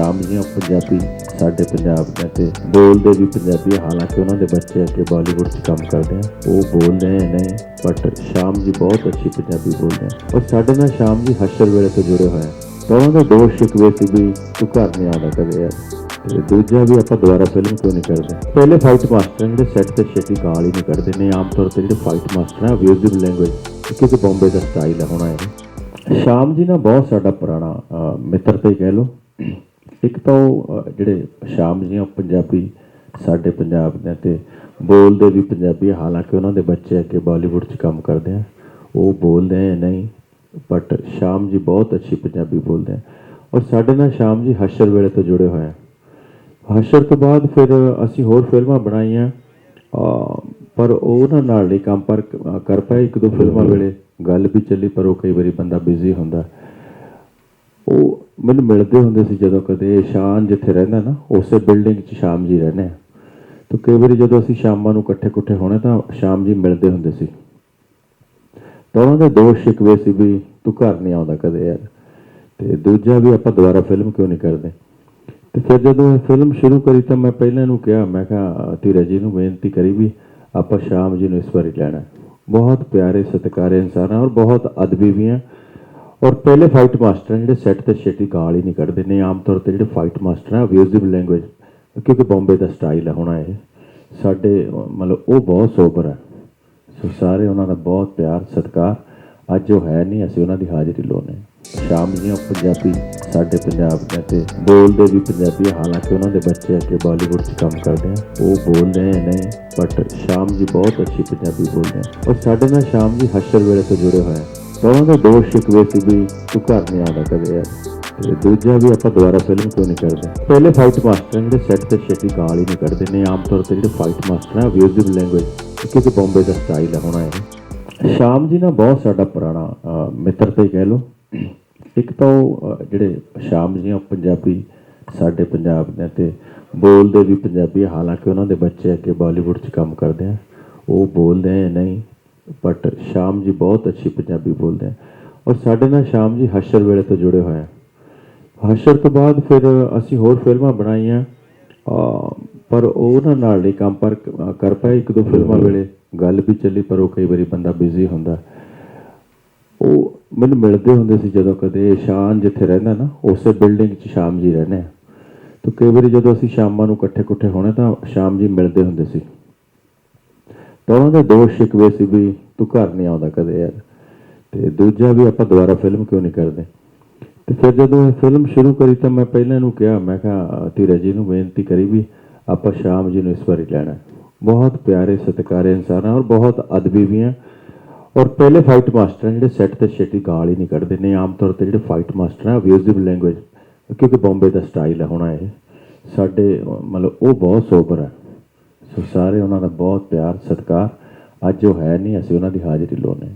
ਸ਼ਾਮ ਆ ਪੰਜਾਬੀ ਸਾਡੇ ਪੰਜਾਬ ਦੇ ਤੇ ਬੋਲਦੇ ਵੀ ਪੰਜਾਬੀ ਹਾਲਾਂਕਿ ਉਹਨਾਂ ਦੇ ਬੱਚੇ ਅੱਗੇ ਬਾਲੀਵੁੱਡ 'ਚ ਕੰਮ ਕਰਦੇ ਆ ਉਹ ਬੋਲਦੇ ਨੇ ਬਟ ਸ਼ਾਮ ਜੀ ਬਹੁਤ ਅੱਛੀ ਪੰਜਾਬੀ ਬੋਲਦੇ ਆ। ਔਰ ਸਾਡੇ ਨਾਲ ਸ਼ਾਮ ਜੀ ਹਸ਼ਰ ਵੇਲੇ ਤੋਂ ਜੁੜੇ ਹੋਏ ਆ। ਤਾਂ ਉਹਨਾਂ ਦਾ ਦੋਸ਼ ਸ਼ਿਕਵੇ ਸੀ ਵੀ ਤੂੰ ਘਰ ਨਹੀਂ ਆਉਂਦਾ ਕਦੇ ਯਾਰ। ਤੇ ਦੂਜਾ ਵੀ ਆਪਾਂ ਦੁਬਾਰਾ ਫਿਲਮ ਕਿਉਂ ਨਹੀਂ ਕਰਦੇ? ਪਹਿਲੇ ਫਾਈਟ ਮਾਸਟਰ ਜਿਹੜੇ ਸੈੱਟ ਤੇ ਛੇਤੀ ਗਾਲ ਹੀ ਨਹੀਂ ਕੱਢਦੇ ਨੇ ਆਮ ਤੌਰ ਤੇ ਜਿਹੜੇ ਫਾਈਟ ਮਾਸਟਰ ਆ ਅਬਿਊਜ਼ਿਵ ਲੈਂਗੁਏਜ ਕਿਉਂਕਿ ਬੰਬੇ ਦਾ ਸਟਾਈਲ ਹੈ ਹੋਣਾ ਹੈ ਸ਼ਾਮ ਜੀ ਨਾਲ ਬਹੁਤ ਸਾਡਾ ਪੁਰਾਣਾ ਅਹ, ਮਿੱਤਰ ਤੇ ਕਹਿ ਲਓ। ਇੱਕ ਤਾਂ ਉਹ ਜਿਹੜੇ ਸ਼ਾਮ ਜੀ ਆ, ਪੰਜਾਬੀ ਸਾਡੇ ਪੰਜਾਬ ਦੇ ਤੇ ਬੋਲਦੇ ਵੀ ਪੰਜਾਬੀ ਹਾਲਾਂਕਿ ਉਹਨਾਂ ਦੇ ਬੱਚੇ ਅੱਗੇ ਬਾਲੀਵੁੱਡ 'ਚ ਕੰਮ ਕਰਦੇ ਆ ਉਹ ਬੋਲਦੇ ਨਹੀਂ ਬਟ ਸ਼ਾਮ ਜੀ ਬਹੁਤ ਅੱਛੀ ਪੰਜਾਬੀ ਬੋਲਦੇ ਆ। ਔਰ ਸਾਡੇ ਨਾਲ ਸ਼ਾਮ ਜੀ ਹਸ਼ਰ ਵੇਲੇ ਤੋਂ ਜੁੜੇ ਹੋਏ ਆ। ਹਸ਼ਰ ਤੋਂ ਬਾਅਦ ਫਿਰ ਅਸੀਂ ਹੋਰ ਫਿਲਮਾਂ ਬਣਾਈਆਂ ਅਹ ਪਰ ਉਹਨਾਂ ਨਾਲ ਨਹੀਂ ਕੰਮ ਪਰ ਕਰ ਪਾਏ। ਇੱਕ ਦੋ ਫਿਲਮਾਂ ਵੇਲੇ ਗੱਲ ਵੀ ਚੱਲੀ ਪਰ ਉਹ ਕਈ ਵਾਰੀ ਬੰਦਾ ਬਿਜ਼ੀ ਹੁੰਦਾ। ਉਹ ਮੈਨੂੰ ਮਿਲਦੇ ਹੁੰਦੇ ਸੀ ਜਦੋਂ ਕਦੇ ਸ਼ਾਨ ਜਿੱਥੇ ਰਹਿੰਦਾ ਨਾ, ਉਸੇ ਬਿਲਡਿੰਗ 'ਚ ਸ਼ਾਮ ਜੀ ਰਹਿੰਦੇ ਆ ਤਾਂ ਕਈ ਵਾਰੀ ਜਦੋਂ ਅਸੀਂ ਸ਼ਾਮਾਂ ਨੂੰ ਇਕੱਠੇ ਇਕੱਠੇ ਹੋਣੇ ਤਾਂ ਸ਼ਾਮ ਜੀ ਮਿਲਦੇ ਹੁੰਦੇ ਸੀ। ਤਾਂ ਉਹਨਾਂ ਦੇ ਦੋਸ਼ ਸ਼ਿਕਵੇ ਸੀ ਵੀ ਤੂੰ ਘਰ ਨਹੀਂ ਆਉਂਦਾ ਕਦੇ ਯਾਰ। ਤੇ ਦੂਜਾ ਵੀ ਆਪਾਂ ਦੁਬਾਰਾ ਫਿਲਮ ਕਿਉਂ ਨਹੀਂ ਕਰਦੇ? ਤੇ ਫਿਰ ਜਦੋਂ ਫਿਲਮ ਸ਼ੁਰੂ ਕਰੀ ਤਾਂ ਮੈਂ ਪਹਿਲਾਂ ਨੂੰ ਕਿਹਾ, ਮੈਂ ਕਿਹਾ, ਧੀਰਜ ਜੀ ਨੂੰ ਬੇਨਤੀ ਕਰੀ ਵੀ ਆਪਾਂ ਸ਼ਾਮ ਜੀ ਨੂੰ ਇਸ ਵਾਰੀ ਲੈਣਾ। ਬਹੁਤ ਪਿਆਰੇ, ਸਤਿਕਾਰੇ ਇਨਸਾਨ ਆ ਔਰ ਬਹੁਤ ਅਦਬੀ ਵੀ ਆ। ਔਰ ਪਹਿਲੇ ਫਾਈਟ ਮਾਸਟਰ ਆ ਜਿਹੜੇ ਸੈੱਟ ਤੇ ਛੇਤੀ ਗਾਲ ਹੀ ਨਹੀਂ ਕੱਢਦੇ ਨੇ ਆਮ ਤੌਰ ਤੇ ਜਿਹੜੇ ਫਾਈਟ ਮਾਸਟਰ ਆ ਅਬਿਊਜ਼ਿਵ ਲੈਂਗੁਏਜ ਕਿਉਂਕਿ ਬੰਬੇ ਦਾ ਸਟਾਈਲ ਹੈ ਹੋਣਾ ਇਹ। ਸਾਡੇ, ਮਤਲਬ ਉਹ ਬਹੁਤ ਸੋਬਰ ਹੈ ਸੋ ਸਾਰੇ ਉਹਨਾਂ ਦਾ ਬਹੁਤ ਪਿਆਰ, ਸਤਿਕਾਰ। ਅੱਜ ਉਹ ਹੈ ਨਹੀਂ, ਅਸੀਂ ਉਹਨਾਂ ਦੀ ਹਾਜ਼ਰੀ ਲਾਉਨੇ ਸ਼ਾਮ ਦੀਆਂ ਪੰਜਾਬੀ ਸਾਡੇ ਪੰਜਾਬ ਦੇ ਤੇ ਬੋਲਦੇ ਵੀ ਪੰਜਾਬੀ ਹਾਲਾਂਕਿ ਉਹਨਾਂ ਦੇ ਬੱਚੇ ਅੱਗੇ ਬਾਲੀਵੁੱਡ 'ਚ ਕੰਮ ਕਰਦੇ ਆ, ਉਹ ਬੋਲਦੇ ਨਹੀਂ ਬਟ ਸ਼ਾਮ ਜੀ ਬਹੁਤ ਅੱਛੀ ਪੰਜਾਬੀ ਬੋਲਦੇ ਆ। ਔਰ ਸਾਡੇ ਨਾਲ ਸ਼ਾਮ ਜੀ ਹਸ਼ਰ ਵੇਲੇ ਤੋਂ ਜੁੜੇ ਹੋਏ ਆ। ਉਹਨਾਂ ਦਾ ਦੋਸ਼ ਸ਼ਿਕਵੇ ਸੀ ਵੀ ਤੂੰ ਘਰ ਨਹੀਂ ਆਉਂਦਾ ਕਦੇ ਯਾਰ। ਤੇ ਦੂਜਾ ਵੀ ਆਪਾਂ ਦੁਬਾਰਾ ਫਿਲਮ ਕਿਉਂ ਨਹੀਂ ਕਰਦੇ? ਪਹਿਲੇ ਫਾਈਟ ਮਾਸਟਰ ਆ ਜਿਹੜੇ ਸੈੱਟ ਤੇ ਛੇਤੀ ਗਾਲ ਹੀ ਨਹੀਂ ਕੱਢਦੇ ਨੇ ਆਮ ਤੌਰ ਤੇ ਜਿਹੜੇ ਫਾਈਟ ਮਾਸਟਰ ਆ ਅਬਿਊਜ਼ਿਵ ਲੈਂਗੁਏਜ ਕਿਉਂਕਿ ਬੰਬੇ ਦਾ ਸਟਾਈਲ ਹੈ ਹੋਣਾ ਹੈ ਸ਼ਾਮ ਜੀ ਨਾਲ ਬਹੁਤ ਸਾਡਾ ਪੁਰਾਣਾ ਅਹ, ਮਿੱਤਰ ਤੇ ਕਹਿ ਲਓ। ਇੱਕ ਤਾਂ ਉਹ ਜਿਹੜੇ ਸ਼ਾਮ ਜੀ ਆ, ਪੰਜਾਬੀ ਸਾਡੇ ਪੰਜਾਬ ਦੇ ਤੇ ਬੋਲਦੇ ਵੀ ਪੰਜਾਬੀ ਹਾਲਾਂਕਿ ਉਹਨਾਂ ਦੇ ਬੱਚੇ ਅੱਗੇ ਬਾਲੀਵੁੱਡ 'ਚ ਕੰਮ ਕਰਦੇ ਆ। ਉਹ ਬੋਲਦੇ ਨਹੀਂ ਬਟ ਸ਼ਾਮ ਜੀ ਬਹੁਤ ਅੱਛੀ ਪੰਜਾਬੀ ਬੋਲਦੇ ਆ ਔਰ ਸਾਡੇ ਨਾਲ ਸ਼ਾਮ ਜੀ ਹਸ਼ਰ ਵੇਲੇ ਤੋਂ ਜੁੜੇ ਹੋਏ ਆ ਹਸ਼ਰ ਤੋਂ ਬਾਅਦ ਫਿਰ ਅਸੀਂ ਹੋਰ ਫਿਲਮਾਂ ਬਣਾਈਆਂ ਪਰ ਉਹਨਾਂ ਨਾਲ ਨਹੀਂ ਕੰਮ ਪਰ ਕਰ ਪਾਏ ਇੱਕ ਦੋ ਫਿਲਮਾਂ ਵੇਲੇ ਗੱਲ ਵੀ ਚੱਲੀ ਪਰ ਉਹ ਕਈ ਵਾਰੀ ਬੰਦਾ ਬਿਜ਼ੀ ਹੁੰਦਾ ਉਹ ਮੈਨੂੰ ਮਿਲਦੇ ਹੁੰਦੇ ਸੀ ਜਦੋਂ ਕਦੇ ਸ਼ਾਨ ਜਿੱਥੇ ਰਹਿੰਦਾ ਨਾ ਉਸੇ ਬਿਲਡਿੰਗ 'ਚ ਸ਼ਾਮ ਜੀ ਰਹਿੰਦੇ ਆ ਤਾਂ ਕਈ ਵਾਰੀ ਜਦੋਂ ਅਸੀਂ ਸ਼ਾਮਾਂ ਨੂੰ ਇਕੱਠੇ ਇਕੱਠੇ ਹੋਣੇ ਤਾਂ ਸ਼ਾਮ ਜੀ ਮਿਲਦੇ ਹੁੰਦੇ ਸੀ ਉਹਨਾਂ ਦੇ ਦੋਸ਼ ਸ਼ਿਕਵੇ ਸੀ ਵੀ ਤੂੰ ਘਰ ਨਹੀਂ ਆਉਂਦਾ ਕਦੇ ਯਾਰ। ਤੇ ਦੂਜਾ ਵੀ ਆਪਾਂ ਦੁਬਾਰਾ ਫਿਲਮ ਕਿਉਂ ਨਹੀਂ ਕਰਦੇ? ਤੇ ਫਿਰ ਜਦੋਂ ਫਿਲਮ ਸ਼ੁਰੂ ਕਰੀ ਤਾਂ ਮੈਂ ਪਹਿਲਾਂ ਨੂੰ ਕਿਹਾ, ਮੈਂ ਕਿਹਾ, ਧੀਰਜ ਜੀ ਨੂੰ ਬੇਨਤੀ ਕਰੀ ਵੀ ਆਪਾਂ ਸ਼ਾਮ ਜੀ ਨੂੰ ਇਸ ਵਾਰੀ ਲੈਣਾ। ਬਹੁਤ ਪਿਆਰੇ, ਸਤਿਕਾਰੇ ਇਨਸਾਨ ਆ ਔਰ ਬਹੁਤ ਅਦਬੀ ਵੀ ਆ। ਔਰ ਪਹਿਲੇ ਫਾਈਟ ਮਾਸਟਰ ਆ ਜਿਹੜੇ ਸੈੱਟ ਤੇ ਛੇਤੀ ਗਾਲ ਹੀ ਨਹੀਂ ਕੱਢਦੇ ਨੇ। ਆਮ ਤੌਰ ਤੇ ਜਿਹੜੇ ਫਾਈਟ ਮਾਸਟਰ ਆ ਅਬਿਊਜ਼ਿਵ ਲੈਂਗੁਏਜ ਕਿਉਂਕਿ ਬੰਬੇ ਦਾ ਸਟਾਈਲ ਹੈ ਹੋਣਾ ਇਹ। ਸਾਡੇ, ਮਤਲਬ ਉਹ ਬਹੁਤ ਸੋਬਰ ਹੈ ਸੋ ਸਾਰੇ ਉਹਨਾਂ ਦਾ ਬਹੁਤ ਪਿਆਰ, ਸਤਿਕਾਰ। ਅੱਜ ਉਹ ਹੈ ਨਹੀਂ, ਅਸੀਂ ਉਹਨਾਂ ਦੀ ਹਾਜ਼ਰੀ ਲਾਉਨੇ